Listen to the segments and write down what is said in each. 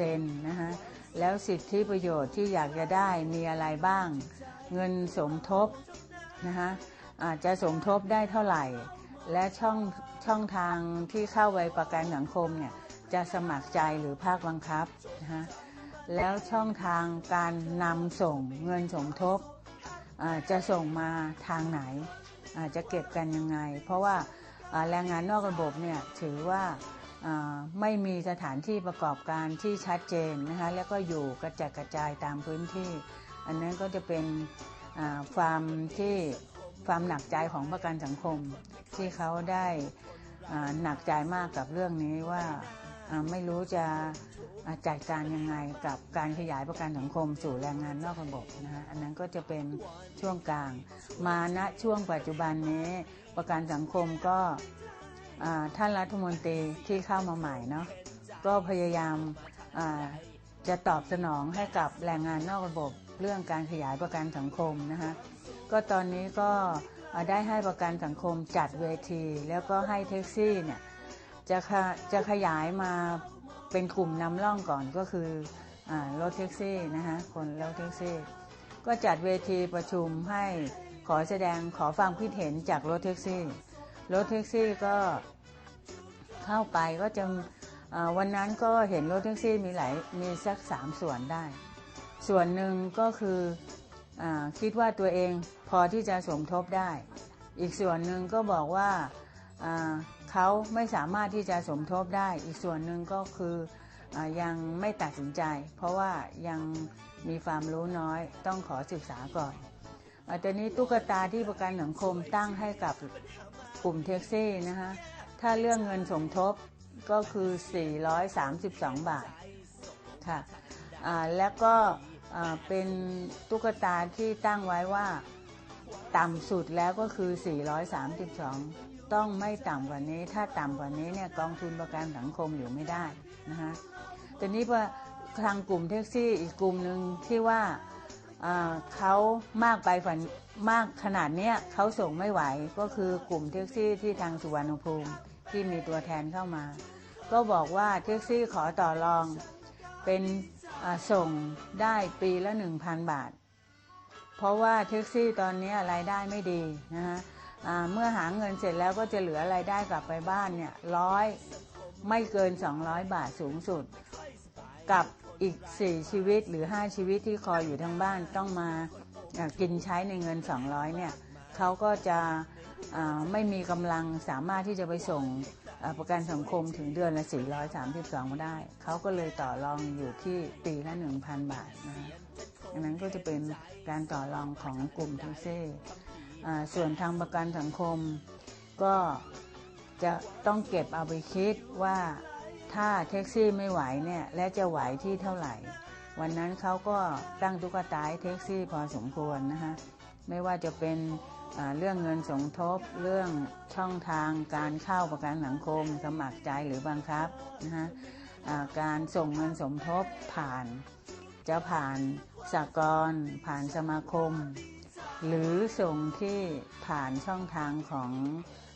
10%นะคะแล้วสิทธิประโยชน์ที่อยากจะได้มีอะไรบ้าง เงินสมทบนะคะอาจจะสมทบได้เท่าไหร่ และช่องช่องทางที่เข้าไปประกันสังคมเนี่ยจะสมัครใจหรือภาคบังคับนะคะแล้วช่องทางการนำส่งเงินสมทบจะส่งมาทางไหนอาจะเก็บกันยังไง เพราะว่าแรงงานนอกระบบเนี่ยถือว่า ไม่มีสถานที่ประกอบการที่ชัดเจนนะคะแล้วก็อยู่กระจัดกระจายตามพื้นที่ อันนั้นก็จะเป็นความที่ความหนักใจของประกันสังคม ที่เขาได้หนักใจมากกับเรื่องนี้ว่าไม่รู้จะจัดการยังไงกับการขยายประกันสังคมสู่แรงงานนอกระบบนะฮะอันนั้นก็จะเป็นช่วงกลาง มาณช่วงปัจจุบันนี้ประกันสังคมก็ ท่านรัฐมนตรีที่เข้ามาใหม่เนาะก็พยายามจะตอบสนองให้กับแรงงานนอกระบบเรื่องการขยายประกันสังคมนะคะก็ตอนนี้ก็ได้ให้ประกันสังคมจัดเวที แล้วก็ให้แท็กซี่เนี่ยจะจะขยายมาเป็นกลุ่มนำร่องก่อนก็คืออรถแท็กซี่นะคะคนรถแท็กซี่ ก็จัดเวทีประชุมให้ขอแสดงขอความคิดเห็นจากรถแท็กซี่รถแท็กซี่ก็ เข้าไปก็จะอ่าวันนั้นก็เห็นรถแท็กซี่มีหลายมีสักสามส่วนได้ ส่วนหนึ่งก็คืออคิดว่าตัวเองพอที่จะสมทบได้ อีกส่วนหนึ่งก็บอกว่าเขาไม่สามารถที่จะสมทบได้ อีกส่วนหนึ่งก็คืออยังไม่ตัดสินใจ เพราะว่ายังมีความรู้น้อยต้องขอศึกษาก่อนอตอนนี้ตุ๊กตาที่ประกันสังคมตั้งให้กับกลุ่มแท็กซี่นะคะ ถ้าเรื่องเงินสมทบก็คือ 432 บาทค่ะแล้วก็เป็นตุ๊กตาที่ตั้งไว้ว่าต่ำสุดแล้วก็คือ 432 ต้องไม่ต่ำกว่านี้ ถ้าต่ำกว่านี้เนี่ยกองทุนประกันสังคมอยู่ไม่ได้นะคะแต่นี้ว่าทางกลุ่มแท็กซี่อีกกลุ่มหนึ่งที่ว่าอ่าเขามากไปฝันมากขนาดเนี้ยเขาส่งไม่ไหวก็คือกลุ่มแท็กซี่ที่ทางสุวรรณภูมิ ที่มีตัวแทนเข้ามา ก็บอกว่าแท็กซี่ขอต่อรองเป็นส่งได้ปีละ 1,000 บาท เพราะว่าแท็กซี่ตอนนี้รายได้ไม่ดีนะคะเมื่อหาเงินเสร็จแล้วก็จะเหลือรายได้กลับไปบ้านเนี่ยร้อยไม่เกิน 200 บาทสูงสุด กับอีก 4 ชีวิตหรือ 5 ชีวิตที่คอยอยู่ทางบ้านต้องมากินใช้ในเงิน 200เนี่ยเขาก็จะ ไม่มีกำลังสามารถที่จะไปส่งประกันสังคมถึงเดือนละ 432 ได้ เขาก็เลยต่อรองอยู่ที่ปีละ 1,000 บาทนะคะดังนั้นก็จะเป็นการต่อรองของกลุ่มแท็กซี่ส่วนทางประกันสังคมก็จะต้องเก็บเอาไปคิดว่าถ้าแท็กซี่ไม่ไหวเนี่ยและจะไหวที่เท่าไหร่ วันนั้นเขาก็ตั้งตุ๊กตาให้แท็กซี่พอสมควรนะคะไม่ว่าจะเป็น เรื่องเงินสมทบ เรื่องช่องทางการเข้าประกันสังคม สมัครใจหรือบังคับนะคะการส่งเงินสมทบผ่าน จะผ่านสากลผ่านสมาคม หรือส่งที่ผ่านช่องทางของ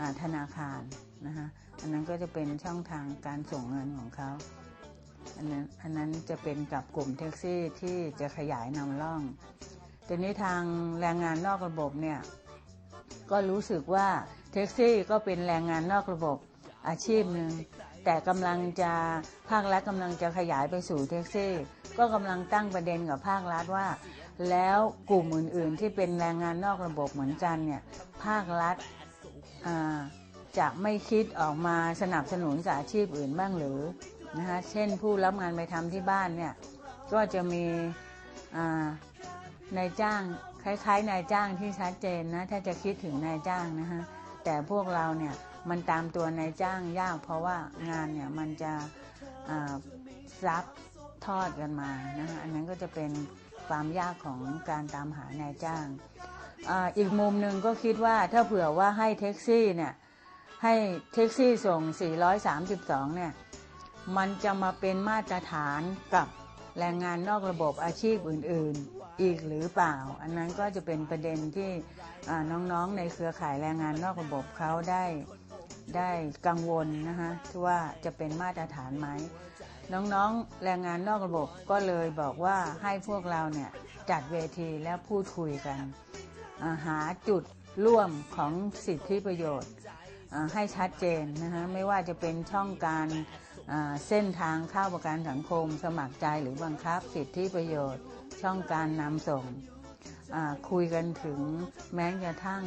อธนาคารนะคะอันนั้นก็จะเป็นช่องทางการส่งเงินของเขาอันนั้นอันนั้นจะเป็นกับกลุ่มแท็กซี่ที่จะขยายนำร่องทีนี้ทางแรงงานนอกระบบเนี่ย ก็รู้สึกว่าแท็กซี่ก็เป็นแรงงานนอกระบบอาชีพหนึ่งแต่กำลังจะภาครัฐกำลังจะขยายไปสู่แท็กซี่ ก็กำลังตั้งประเด็นกับภาครัฐว่า แล้วกลุ่มอื่น ๆ ที่เป็นแรงงานนอกระบบเหมือนกันเนี่ยภาครัฐจะไม่คิดออกมาสนับสนุนสาชีพอื่นบ้างหรือนะคะเช่นผู้รับงานไปทำที่บ้านเนี่ยก็จะมีนายจ้าง คล้ายๆนายจ้างที่ชัดเจนนะถ้าจะคิดถึงนายจ้างนะคะแต่พวกเราเนี่ยมันตามตัวนายจ้างยาก เพราะว่างานเนี่ยมันจะซับทอดกันมานะคะอันนั้นก็จะเป็นความยากของการตามหานายจ้างออีกมุมหนึ่งก็คิดว่าถ้าเผื่อว่าให้แท็กซี่เนี่ยให้แท็กซี่ส่ง 432 เนี่ย มันจะมาเป็นมาตรฐานกับ แรงงานนอกระบบอาชีพอื่น ๆ อีกหรือเปล่า อันนั้นก็จะเป็นประเด็นที่น้องๆในเครือข่ายแรงงานนอกระบบเขาได้ได้กังวลนะคะที่ว่าจะเป็นมาตรฐานไหมน้องๆ แรงงานนอกระบบก็เลยบอกว่าให้พวกเราเนี่ยจัดเวทีแล้วพูดคุยกันาหาจุดร่วมของสิทธิประโยชน์ให้ชัดเจนนะคะไม่ว่าจะเป็นช่องการ เส้นทางเข้าประกันสังคม สมัครใจหรือบังคับสิทธิประโยชน์ ช่องการนำส่ง คุยกันถึงแม้กระทั่ง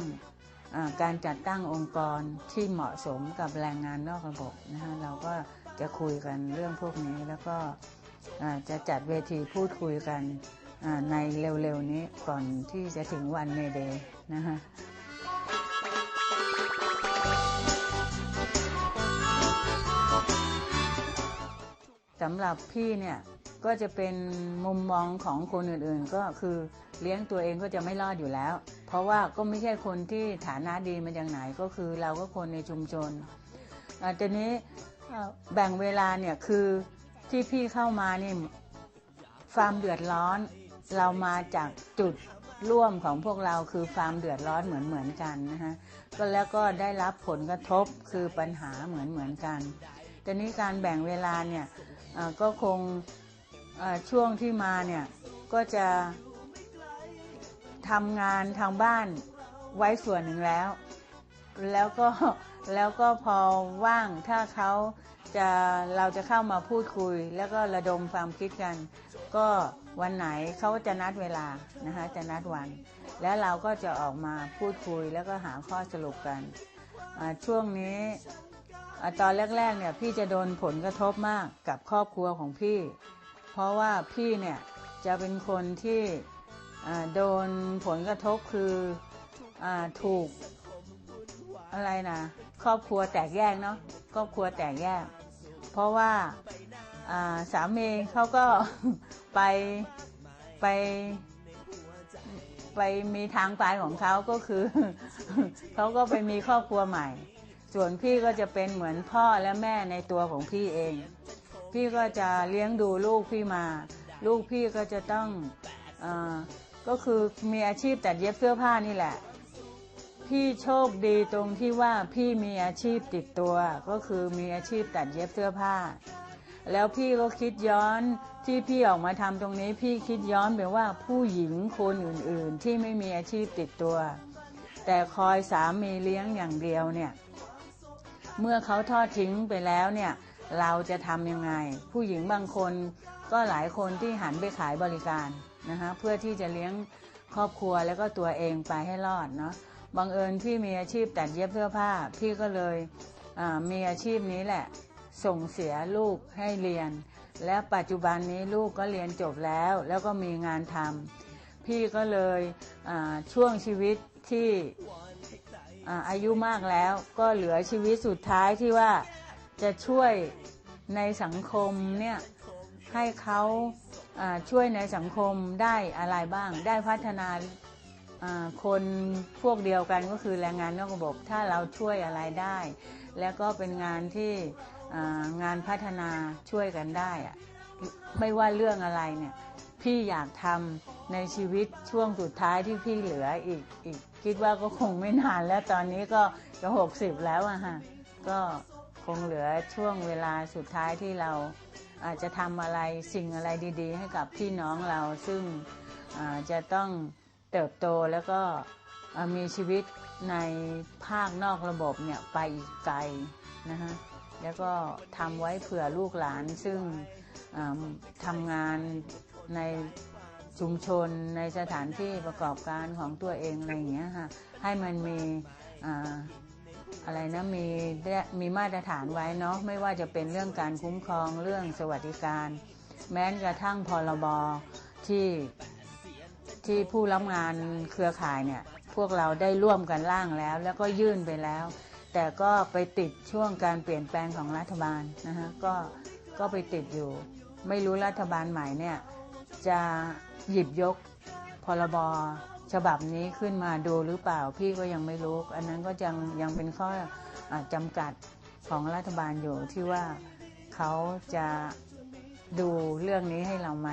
การจัดตั้งองค์กรที่เหมาะสมกับแรงงานนอกระบบนะคะเราก็จะคุยกันเรื่องพวกนี้แล้วก็จะจัดเวทีพูดคุยกันในเร็วๆนี้ก่อนที่จะถึงวันเมเดย์นะคะ สำหรับพี่เนี่ยก็จะเป็นมุมมองของคนอื่นๆ ก็คือเลี้ยงตัวเองก็จะไม่รอดอยู่แล้ว เพราะว่าก็ไม่ใช่คนที่ฐานะดีมาจากไหนก็คือเราก็คนในชุมชนอ่าทีนี้แบ่งเวลาเนี่ยคือที่พี่เข้ามานี่ฟาร์มเดือดร้อน เรามาจากจุดร่วมของพวกเราคือฟาร์มเดือดร้อนเหมือนเหมือนๆกันนะคะก็แล้วก็ได้รับผลกระทบคือปัญหาเหมือนเหมือนๆกันแต่นี้การแบ่งเวลาเนี่ย ก็คงช่วงที่มาเนี่ยก็จะทำงานทางบ้านไว้ส่วนหนึ่งแล้ว แล้วก็แล้วก็พอว่างถ้าเขาจะเราจะเข้ามาพูดคุย แล้วก็ระดมความคิดกัน ก็วันไหนเขาจะนัดเวลานะคะจะนัดวัน แล้วเราก็จะออกมาพูดคุยแล้วก็หาข้อสรุปกันช่วงนี้ อตอนแรกๆเนี่ยพี่จะโดนผลกระทบมากกับครอบครัวของพี่ เพราะว่าพี่เนี่ยจะเป็นคนที่โดนผลกระทบคืออถูกอะไรนะครอบครัวแตกแยกเนาะครอบครัวแตกแยก เพราะว่าอ่าสามีเขาก็ไปไปไปมีทางไปของเขาก็คือเขาก็ไปมีครอบครัวใหม่ ส่วนพี่ก็จะเป็นเหมือนพ่อและแม่ในตัวของพี่เอง พี่ก็จะเลี้ยงดูลูกพี่มา ลูกพี่ก็จะต้องอก็คือมีอาชีพตัดเย็บเสื้อผ้านี่แหละ พี่โชคดีตรงที่ว่าพี่มีอาชีพติดตัว ก็คือมีอาชีพตัดเย็บเสื้อผ้า แล้วพี่ก็คิดย้อนที่พี่ออกมาทำตรงนี้พี่คิดย้อนไปว่าผู้หญิงคนอื่นๆ ที่ไม่มีอาชีพติดตัว แต่คอยสามีเลี้ยงอย่างเดียวเนี่ย เมื่อเขาทอดทิ้งไปแล้วเนี่ยเราจะทำยังไง ผู้หญิงบางคนก็หลายคนที่หันไปขายบริการนะคะเพื่อที่จะเลี้ยงครอบครัวแล้วก็ตัวเองไปให้รอดเนาะบังเอิญพี่มีอาชีพตัดเย็บเสื้อผ้า พี่ก็เลยมีอาชีพนี้แหละ ส่งเสียลูกให้เรียน และปัจจุบันนี้ลูกก็เรียนจบแล้ว แล้วก็มีงานทำพี่ก็เลยช่วงชีวิตที่ อายุมากแล้วก็เหลือชีวิตสุดท้ายที่ว่าจะช่วยในสังคมเนี่ยให้เขาช่วยในสังคมได้อะไรบ้าง ได้พัฒนาคนพวกเดียวกันก็คือแรงงานนอกระบบ ถ้าเราช่วยอะไรได้ แล้วก็เป็นงานที่งานพัฒนาช่วยกันได้อะไม่ว่าเรื่องอะไรเนี่ยพี่อยากทำ ในชีวิตช่วงสุดท้ายที่พี่เหลืออีกอีก คิดว่าก็คงไม่นานแล้วตอนนี้ก็จะหกสิบแล้วอะฮะก็คงเหลือช่วงเวลาสุดท้ายที่เราอาจจะทำอะไรสิ่งอะไรดี ๆ ให้กับพี่น้องเราซึ่งจะต้องเติบโตแล้วก็มีชีวิตในภาคนอกระบบเนี่ยไปอีกไกลนะฮะแล้วก็ทำไว้เผื่อลูกหลานซึ่งทำงานใน ชุมชนในสถานที่ประกอบการของตัวเองอะไรอย่างเงี้ยค่ะให้มันมีอะไรนะมีมีมาตรฐานไว้เนาะไม่ว่าจะเป็นเรื่องการคุ้มครองเรื่องสวัสดิการ แม้กระทั่งพรบที่ที่ผู้รับงานเครือข่ายเนี่ยพวกเราได้ร่วมกันร่างแล้ว แล้วก็ยื่นไปแล้ว แต่ก็ไปติดช่วงการเปลี่ยนแปลงของรัฐบาลนะฮะก็ก็ไปติดอยู่ ไม่รู้รัฐบาลใหม่เนี่ยจะ หยิบยกพรบฉบับนี้ขึ้นมาดูหรือเปล่าพี่ก็ยังไม่รู้ อันนั้นก็ยังยังเป็นข้ออจำกัดของรัฐบาลอยู่ที่ว่าเขาจะดูเรื่องนี้ให้เราไหม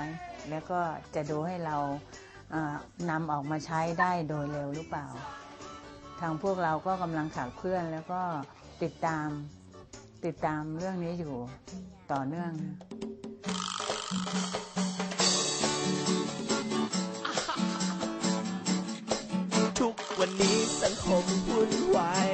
แล้วก็จะดูให้เรานำออกมาใช้ได้โดยเร็วหรือเปล่า ทางพวกเราก็กำลังขับเคลื่อนแล้วก็ติดตามติดตามเรื่องนี้อยู่ต่อเนื่องนะ วันนี้สังคมวุ่นวาย